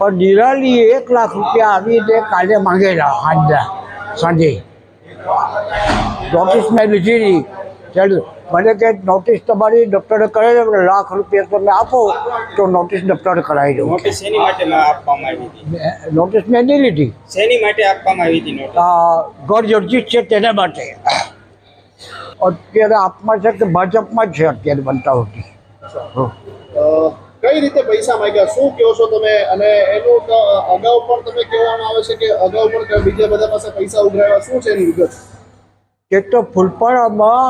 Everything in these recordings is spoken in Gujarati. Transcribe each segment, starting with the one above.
પણ નિરાલીએ એક લાખ રૂપિયા આવી રીતે કાલે માંગેલા સાંજના સાંજે. નોટિસ મેં લીધી નહીં ચાલો મને કે નોટિસ તમારી ડૉક્ટરે કરાવી છે લાખ રૂપિયા તમે આપો તો નોટિસ ડૉક્ટરે કરાવી દઉં. નોટિસ શેની માટે આપવામાં આવી હતી? નોટિસ મેં નહીં લીધી. શેની માટે આપવામાં આવી હતી ઘર જર્જિત છે તેના માટે. અત્યારે આપમાં છે કે ભાજપમાં જ છે અત્યારે બનતા હોતી કઈ રીતે પૈસા માંગ્યા? શું કહો છો તમે? અને એનું અગાઉ પણ તમે કહેવામાં આવે છે કે અગાઉ પણ બીજા બધા પાસે પૈસા ઉઘરાવ્યા. શું છે એની વિગત? એક તો ફૂલપાડામાં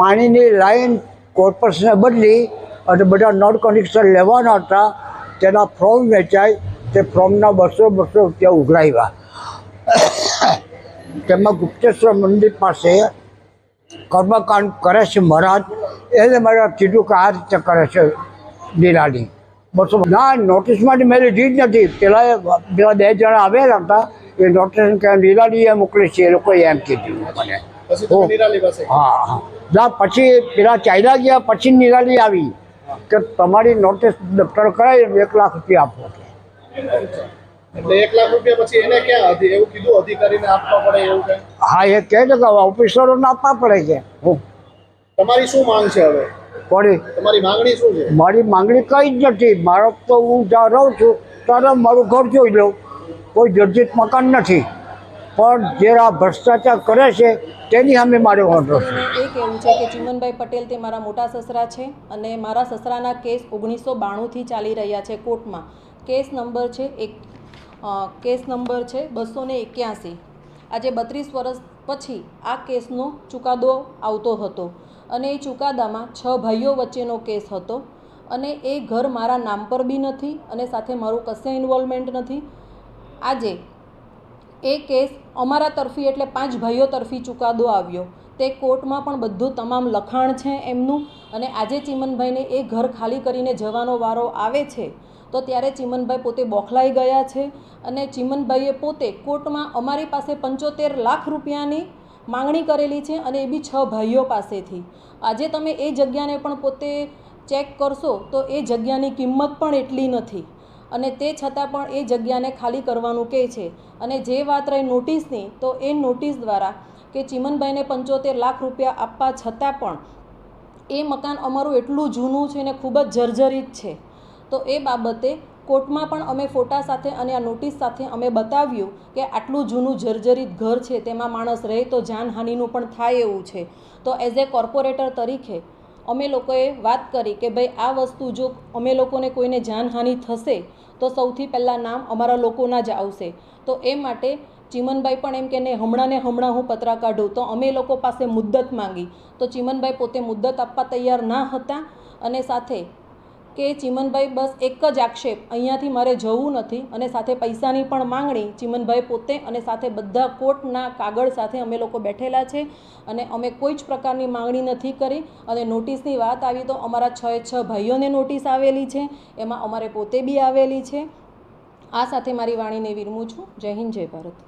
પાણીની લાઈન કોર્પોરેશને બદલી અને બધા નળ કનેક્શન લેવાના હતા, તેના ફોર્મ વેચાય, તે ફોર્મના બસો બસો રૂપિયા ઉઘરાવ્યા. તેમાં ગુપ્તેશ્વર મંદિર પાસે કર્મકાંડ કરે છે મહારાજ. એને મારે કીધું કે આ રીતે કરે છે. નિરાલી બસો ના નોટિસ માટે મેં લીધી જ નથી. પેલા એ પેલા બે જણા આવેલા હતા એ નોટિસ કે નિરાલીએ મોકલી છે એ લોકોએ એમ કીધું મને. હા હા. ના પછી પેલા ચાઇના ગયા પછી નિરાલી આવી કે તમારી નોટિસ દફતર કરાવી એક લાખ રૂપિયા આપો. એટલે એક લાખ રૂપિયા પછી એને ક્યાં એવું કીધું અધિકારીને આપવા પડે એવું હા એ કહે છે કે ઓફિસરોને આપવા પડે છે. તમારી શું માંગ છે હવે? પડી. તમારી માંગણી શું છે? મારી માંગણી કંઈ જ નથી. મારો તો હું જ્યાં રહું છું ત્યારે મારું ઘર જોઈ લઉં. કોઈ જર્જિત મકાન નથી. પણ જે આ ભ્રષ્ટાચાર કરે છે તેની સામે મારે વાંધો છે. એ કહેવું છે કે ચિમનભાઈ પટેલ તે મારા મોટા સસરા છે અને મારા સસરાના કેસ ઓગણીસો બાણુંથી ચાલી રહ્યા છે કોર્ટમાં. કેસ નંબર છે એક કેસ નંબર છે બસો ને એક્યાસી. આજે બત્રીસ વર્ષ પછી આ કેસનો ચુકાદો આવતો હતો. અને એ ચુકાદામાં છ ભાઈઓ વચ્ચેનો કેસ હતો અને એ ઘર મારા નામ પર બી નથી અને સાથે મારું કશે ઇન્વોલ્વમેન્ટ નથી. આજે એ કેસ અમારા તરફી એટલે પાંચ ભાઈઓ તરફી ચુકાદો આવ્યો. તે કોર્ટમાં પણ બધું તમામ લખાણ છે એમનું અને આજે ચિમનભાઈને એ ઘર ખાલી કરીને જવાનો વારો આવે છે તો ત્યારે ચિમનભાઈ પોતે બોખલાઈ ગયા છે અને ચિમનભાઈએ પોતે કોર્ટમાં અમારી પાસે પંચોતેર લાખ રૂપિયાની માંગણી કરેલી છે અને એ બી છ ભાઈઓ પાસેથી. આજે તમે એ જગ્યાને પણ પોતે ચેક કરશો તો એ જગ્યાની કિંમત પણ એટલી નથી. અને તે છતાં પણ એ જગ્યાને ખાલી કરવાનું કહે છે. અને જે વાત રહી નોટિસની, તો એ નોટિસ દ્વારા કે ચિમનભાઈને પંચોતેર લાખ રૂપિયા આપવા છતાં પણ એ મકાન અમારું એટલું જૂનું છે ને ખૂબ જ જર્જરિત છે. તો એ બાબતે કોર્ટમાં પણ અમે ફોટા સાથે અને આ નોટિસ સાથે અમે બતાવ્યું કે આટલું જૂનું જર્જરિત ઘર છે, તેમાં માણસ રહે તો જાનહાનિનું પણ થાય એવું છે. તો એઝ એ કોર્પોરેટર તરીકે અમે લોકોએ વાત કરી કે ભાઈ, આ વસ્તુ જો અમે લોકોને કોઈને જાનહાનિ થશે, તો સૌથી પહેલાં નામ અમારા લોકોના જ આવશે. તો એ માટે ચીમનભાઈ પણ એમ કે, ને હમણાં ને હમણાં હું પતરા કાઢું. તો અમે લોકો પાસે મુદ્દત માંગી. તો ચિમનભાઈ પોતે મુદ્દત આપવા તૈયાર ના હતા અને સાથે કે ચિમનભાઈ બસ એક જ આક્ષેપ. અહીંયાથી મારે જવું નથી અને સાથે પૈસાની પણ માંગણી ચિમનભાઈ પોતે અને સાથે બધા કોર્ટના કાગળ સાથે અમે લોકો બેઠેલા છે અને અમે કોઈ જ પ્રકારની માંગણી નથી કરી અને નોટિસની વાત આવી તો અમારા છ છ ભાઈઓને નોટિસ આવેલી છે, એમાં અમારે પોતે બી આવેલી છે. આ સાથે મારી વાણીને વિરમું છું. જય હિન્દ, જય ભારત.